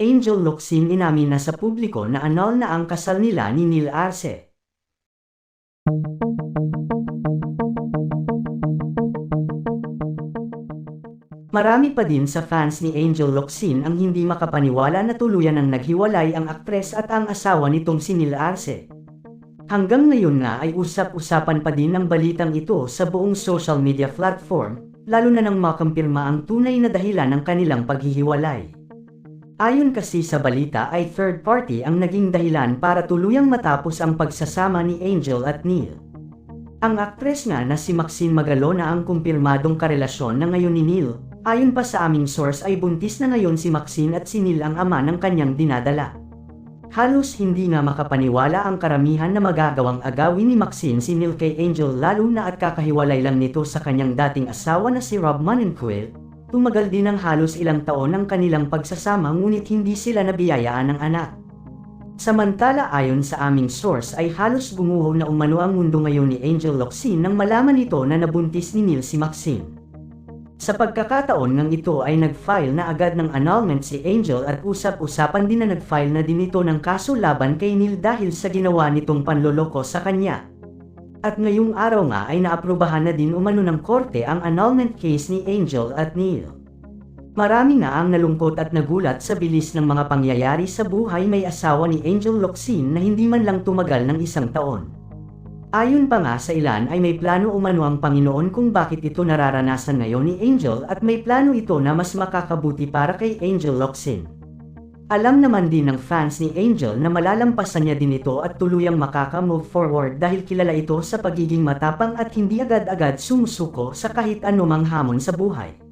Angel Locsin inamin na sa publiko na annul na ang kasal nila ni Neil Arce. Marami pa din sa fans ni Angel Locsin ang hindi makapaniwala na tuluyan ang naghiwalay ang aktres at ang asawa nitong si Neil Arce. Hanggang ngayon nga ay usap-usapan pa din ang balitang ito sa buong social media platform, lalo na nang makampirma ang tunay na dahilan ng kanilang paghihiwalay. Ayon kasi sa balita ay third party ang naging dahilan para tuluyang matapos ang pagsasama ni Angel at Neil. Ang aktres nga na si Maxine Magalona ang kumpirmadong karelasyon na ngayon ni Neil. Ayon pa sa aming source ay buntis na ngayon si Maxine at si Neil ang ama ng kanyang dinadala. Halos hindi nga makapaniwala ang karamihan na magagawang agawin ni Maxine si Neil kay Angel lalo na at kakahiwalay lang nito sa kanyang dating asawa na si Rob Manenquil. Tumagal din ng halos ilang taon ang kanilang pagsasama ngunit hindi sila nabiyayaan ng anak. Samantala ayon sa aming source ay halos gumuho na umano ang mundo ngayon ni Angel Locsin nang malaman nito na nabuntis ni Neil si Maxine. Sa pagkakataon ngang ito ay nag-file na agad ng annulment si Angel at usap-usapan din na nag-file na din ito ng kaso laban kay Neil dahil sa ginawa nitong panloloko sa kanya. At ngayong araw nga ay naaprubahan na din umano ng korte ang annulment case ni Angel at Neil. Marami nga ang nalungkot at nagulat sa bilis ng mga pangyayari sa buhay may asawa ni Angel Locsin na hindi man lang tumagal ng isang taon. Ayon pa nga sa ilan ay may plano umano ang Panginoon kung bakit ito nararanasan ngayon ni Angel at may plano ito na mas makakabuti para kay Angel Locsin. Alam naman din ng fans ni Angel na malalampasan niya din ito at tuluyang makaka-move forward dahil kilala ito sa pagiging matapang at hindi agad-agad sumusuko sa kahit anumang hamon sa buhay.